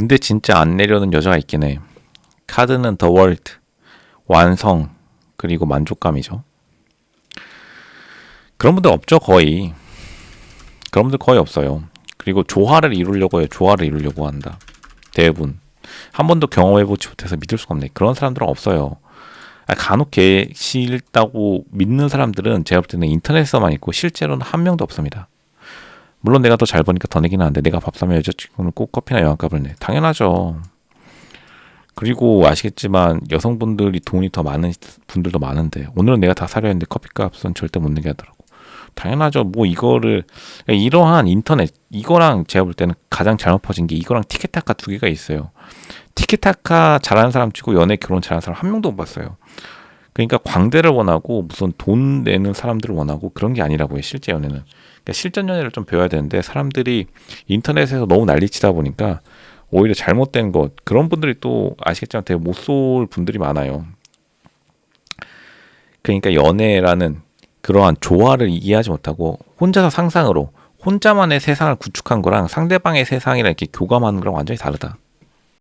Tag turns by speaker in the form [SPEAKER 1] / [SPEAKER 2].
[SPEAKER 1] 근데 진짜 안 내려는 여자가 있긴 해. 카드는 더 월드, 완성, 그리고 만족감이죠. 그런 분들 없죠, 거의. 그런 분들 거의 없어요. 그리고 조화를 이루려고 해요. 조화를 이루려고 한다. 대부분. 한 번도 경험해보지 못해서 믿을 수가 없네. 그런 사람들은 없어요. 아, 간혹 계시다고 믿는 사람들은 제가 볼 때는 인터넷에서만 있고 실제로는 한 명도 없습니다. 물론 내가 더 잘 버니까 더 내긴 하는데 내가 밥 사면 여자친구는 꼭 커피나 영화값을 내. 당연하죠. 그리고 아시겠지만 여성분들이 돈이 더 많은 분들도 많은데 오늘은 내가 다 사려 했는데 커피값은 절대 못 내게 하더라고. 당연하죠. 뭐 이거를 이러한 인터넷 이거랑 제가 볼 때는 가장 잘못 퍼진 게 이거랑 티켓타카 두 개가 있어요. 티켓타카 잘하는 사람 치고 연애 결혼 잘하는 사람 한 명도 못 봤어요. 그러니까 광대를 원하고 무슨 돈 내는 사람들을 원하고 그런 게 아니라고요. 실제 연애는. 그러니까 실전 연애를 좀 배워야 되는데 사람들이 인터넷에서 너무 난리치다 보니까 오히려 잘못된 것 그런 분들이 또 아시겠지만 되게 못 쏠 분들이 많아요. 그러니까 연애라는 그러한 조화를 이해하지 못하고 혼자서 상상으로 혼자만의 세상을 구축한 거랑 상대방의 세상이랑 이렇게 교감하는 거랑 완전히 다르다.